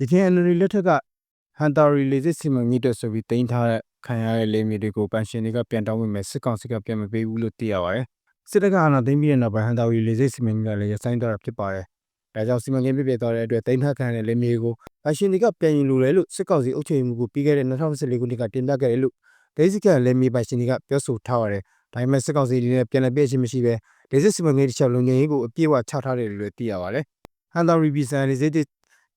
ရခိုင်အန်ရီလက်ထက်ကဟန်တာရီလေစစ်စီမံကိန်းအတွက်ဆိုပြီးတင်ထားတဲ့ခံရတဲ့လေမြေတွေကိုပန်ရှင်တွေကပြန်တောင်းဝင်မယ်စစ်ကောင်စီကပြန်မပေးဘူးလို့သိရပါတယ်။စစ်တပ်ကအာဏာသိမ်းပြီးတဲ့နောက်ပိုင်းဟန်တာရီလေစစ်စီမံကိန်းကလည်းရပ်ဆိုင်းသွားတာဖြစ်ပါတယ်။ဒါကြောင့်စီမံကိန်းပြည့်ပြည့်သွားတဲ့အတွက်တင်ထားခံရတဲ့လေမြေကိုပန်ရှင်တွေကပြန်ယူလိုတယ်လို့စစ်ကောင်စီအုပ်ချုပ်ရေးမှူးကပြီးခဲ့တဲ့2014ခုနှစ်ကတင်ပြခဲ့တယ်လို့ဒေသခံလေမြေပန်ရှင်တွေကပြောဆိုထားပါတယ်။ဒါပေမဲ့စစ်ကောင်စီအနေနဲ့ပြန်လည်ပြည့်ချင်းမရှိဘဲလေစစ်စီမံကိန်းတစ်ချက်လုံခြုံရေးကိုအပြည့်အဝချထားတယ်လို့လည်းသိရပါတယ်။ဟန်တာရီပြည်ဆန်လေစစ်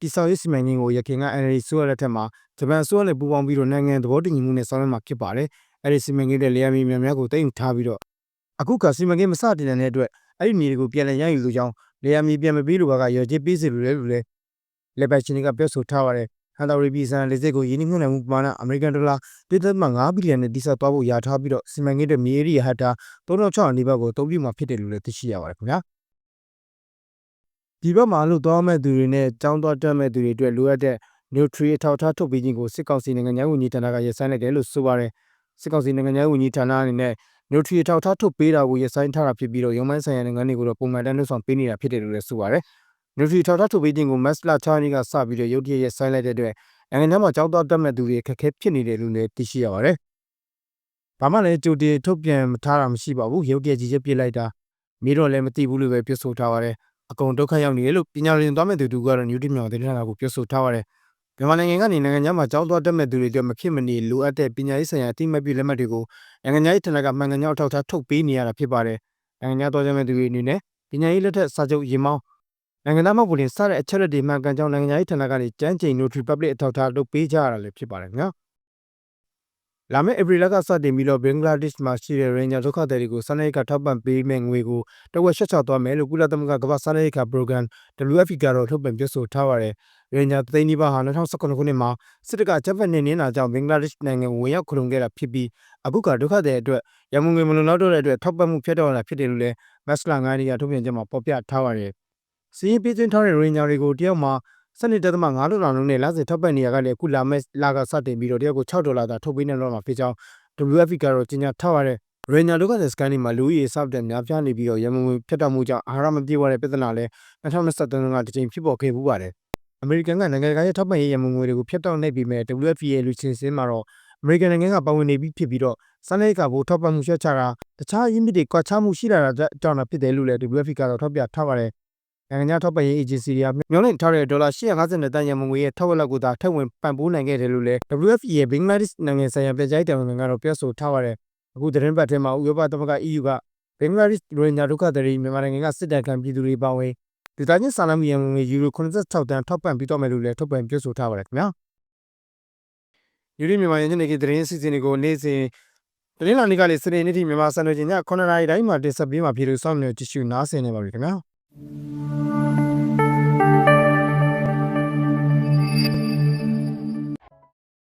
တိဆောက်ရေးစီမံကိန်းကိုရခိုင်က NLD ဆိုရတဲ့ထက်မှာဂျပန်ဆိုရနဲ့ပူးပေါင်းပြီးတော့နိုင်ငံသဘောတူညီမှုနဲ့ဆောင်ရွက်မှာဖြစ်ပါတယ်။အဲဒီစီမံကိန်းတဲ့လေယာဉ်များများကိုတင်ယူထားပြီးတော့အခုကစီမံကိန်းမစတင်တဲ့အတွက်အဲ့ဒီမြေတွေကိုပြန်လည်ရယူလိုကြောင်းလေယာဉ်မြေပြန်မပြီးလို့ကရော်ချစ်ပေးစီလိုလဲလို့လဲလက်ပတ်ချင်းကပြောဆိုထားပါတယ်။ဟန်တာရီပြည်ဆန်လေစစ်ကိုယင်းနှိမ့်နှံမှုပမာဏအမေရိကန်ဒေါ်လာ1.5ဘီလီယံနဲ့တိစောက်သွားဖို့ရာထားပြီးတော့စီမံကိန်းတဲ့မြေဧရိယာဟတ်တာ3600နီးပါးကိုအသုံးပြုမှာဖြစ်တယ်လို့လည်းသိရှိရပါတယ်ခင်ဗျာ။ ဒီဘက်မှာလို့သွားမဲ့သူတွေနဲ့ကြောင်းသွားတက်မဲ့သူတွေအတွက်လိုအပ်တဲ့ nutrient ထောက်ထားထုတ်ပေးခြင်းကိုစစ်ကောင်စီနိုင်ငံခြားဝန်ကြီးဌာနကရပ်ဆိုင်းလိုက်တယ်လို့ဆိုပါတယ်။စစ်ကောင်စီနိုင်ငံခြားဝန်ကြီးဌာနအနေနဲ့ nutrient ထောက်ထားထုတ်ပေးတာကိုရပ်ဆိုင်းထားတာဖြစ်ပြီးတော့ရုံးမိုင်းဆိုင်ရာနိုင်ငံတွေကိုတော့ပုံမှန်တန်းနှုတ်ဆောင်ပေးနေတာဖြစ်တယ်လို့လည်းဆိုပါတယ်။ nutrient ထောက်ထားထုတ်ပေးခြင်းကို mass လာချာနီကစပြီးတော့ရုတ်တရက်ရပ်ဆိုင်းလိုက်တဲ့အတွက်နိုင်ငံခြားမှာကြောင်းသွားတက်မဲ့သူတွေအခက်အခဲဖြစ်နေတယ်လို့လည်းသိရှိရပါတယ်။ဘာမှလည်းကြိုတင်ထုတ်ပြန်ထားတာမရှိပါဘူး။ရုတ်တရက်ကြီးချက်ပြစ်လိုက်တာမိတော့လည်းမသိဘူးလို့ပဲပြောဆိုထားပါတယ်။ အကုန်ဒုက္ခရောက်နေတယ်လို့ပညာရှင်သွားမဲ့သူတူကတော့ new team မြောင်သတင်းဌာနကိုပြောဆိုထားပါတယ်။မြန်မာနိုင်ငံကနေနိုင်ငံခြားမှာကြောင်းသွားတက်မဲ့သူတွေအတွက်မဖြစ်မနေလိုအပ်တဲ့ပညာရေးဆိုင်ရာအသိမှတ်ပြုလက်မှတ်တွေကိုနိုင်ငံခြားရေးဌာနကမှန်ကန်ကြောင်းအထောက်အထားထုတ်ပေးနေရတာဖြစ်ပါတယ်။နိုင်ငံခြားသွားကြမဲ့သူတွေအနေနဲ့ပညာရေးလက်ထက်စာချုပ်ရင်မောင်းနိုင်ငံသားမှတ်ပုံတင်စတဲ့အချက်လက်တွေမှန်ကန်ကြောင်းနိုင်ငံခြားရေးဌာနကနေကြမ်းကြိမ် notary public အထောက်အထားလုပ်ပေးကြရတာလည်းဖြစ်ပါတယ်ခင်ဗျာ။ လာမယ့်ဧပြီလကစတင်ပြီးတော့ဘင်္ဂလားဒေ့ရှ်မှာရှိတဲ့ရင်ဂျာဒုက္ခသည်တွေကိုစာနယ်ကထောက်ပံ့ပေးမဲ့ငွေကိုတဝက်ရှက်ချသွားမယ်လို့ကုလသမဂ္ဂကမ္ဘာစာနယ်က program WFP ကတော့ထုတ်ပြန်ပြောဆိုထားပါတယ်။ရင်ဂျာသိန်းနီးပါးဟာ2019ခုနှစ်မှာစစ်တပ်ကဂျပန်နေနေတာကြောင့်ဘင်္ဂလားဒေ့ရှ်နိုင်ငံကိုဝင်ရောက်ခုလုံခဲ့တာဖြစ်ပြီးအခုကဒုက္ခသည်အတွက်ရမုံငွေမလုံလောက်တော့တဲ့အတွက်ထောက်ပံ့မှုဖြတ်တောက်လာဖြစ်တယ်လို့လည်းမက်စလာ9ရက်ထုတ်ပြန်ချက်မှာဖော်ပြထားပါတယ်။စီးရင်ပေးသွင်းထားတဲ့ရင်ဂျာတွေကိုတယောက်မှာ စနစ်တက်သမ9ဒေါ်လာလုံးနဲ့လစဉ်ထောက်ပံ့နေရကလည်းအခုလာမဲ့လာကစတင်ပြီးတော့တယောက်ကို6ဒေါ်လာသာထုတ်ပေးနေတော့မှာဖြစ်ကြောင်း WFP ကတော့ကြေညာထားပါတယ်။ရင်ညာဒုက္ခသည်စကန်ဒီမှာလူဦးရေစောက်တဲ့များပြားနေပြီးတော့ရမုံငွေဖြတ်တောက်မှုကြောင့်အာဟာရမပြေဝတဲ့ပြဿနာလည်း2023ကတစ်ကြိမ်ဖြစ်ပေါ်ခဲ့မှုပါတယ်။အမေရိကန်ကနိုင်ငံရဲ့ထောက်ပံ့ရေးရမုံငွေတွေကိုဖျက်တောက်နေပြီးမဲ့ WFP ရဲ့လူချင်းစင်းမှာတော့အမေရိကန်နိုင်ငံကပါဝင်နေပြီးဖြစ်ပြီးတော့စနေကဘိုးထောက်ပံ့မှုရှက်ချတာတခြားရင်းမြစ်တွေကွာခြားမှုရှိလာတာကြောင့်ဖြစ်တယ်လို့လည်း WFP ကတော့ထောက်ပြထားပါတယ်။ နိုင်ငံထောက်ပံ့ရေးအေဂျင်စီတွေကမျှော်လင့်ထားတဲ့ဒေါ်လာ850တန်ရမုံငွေရဲ့ထောက်ဝက်လောက်ကိုသာထပ်ဝင်ပံ့ပိုးနိုင်ခဲ့တယ်လို့လည်း WFP ရဲ့ဘင်္ဂလားဒေ့ရှ်နိုင်ငံဆိုင်ရာပြည်ကြားရေးတာဝန်ခံကတော့ပြောဆိုထားပါတယ်။အခုသတင်းပတ်ထဲမှာဥရောပသမဂ္ဂ EU ကဘင်္ဂလားဒေ့ရှ်ရိုဟင်ဂျာဒုက္ခသည်တွေမြန်မာနိုင်ငံကစစ်တပ်ခံပြည်သူတွေပါဝင်ဒေသချင်းစာနာမှုရန်ငွေယူရို86တန်ထောက်ပံ့ပြီးတော့မယ်လို့လည်းထုတ်ပြန်ပြောဆိုထားပါတယ်ခင်ဗျာယူရီမြန်မာရဲ့ညနေခင်းသတင်းစီစဉ်တွေကိုနေ့စဉ်သတင်းလာနေကလေးစနေနေ့ထိမြန်မာစံတော်ချိန်ည9:00နာရီတိုင်းမှာတင်ဆက်ပေးမှာဖြစ်လို့စောင့်မျှော်ကြည့်ရှုနားဆင်နေပါပြီခင်ဗျာ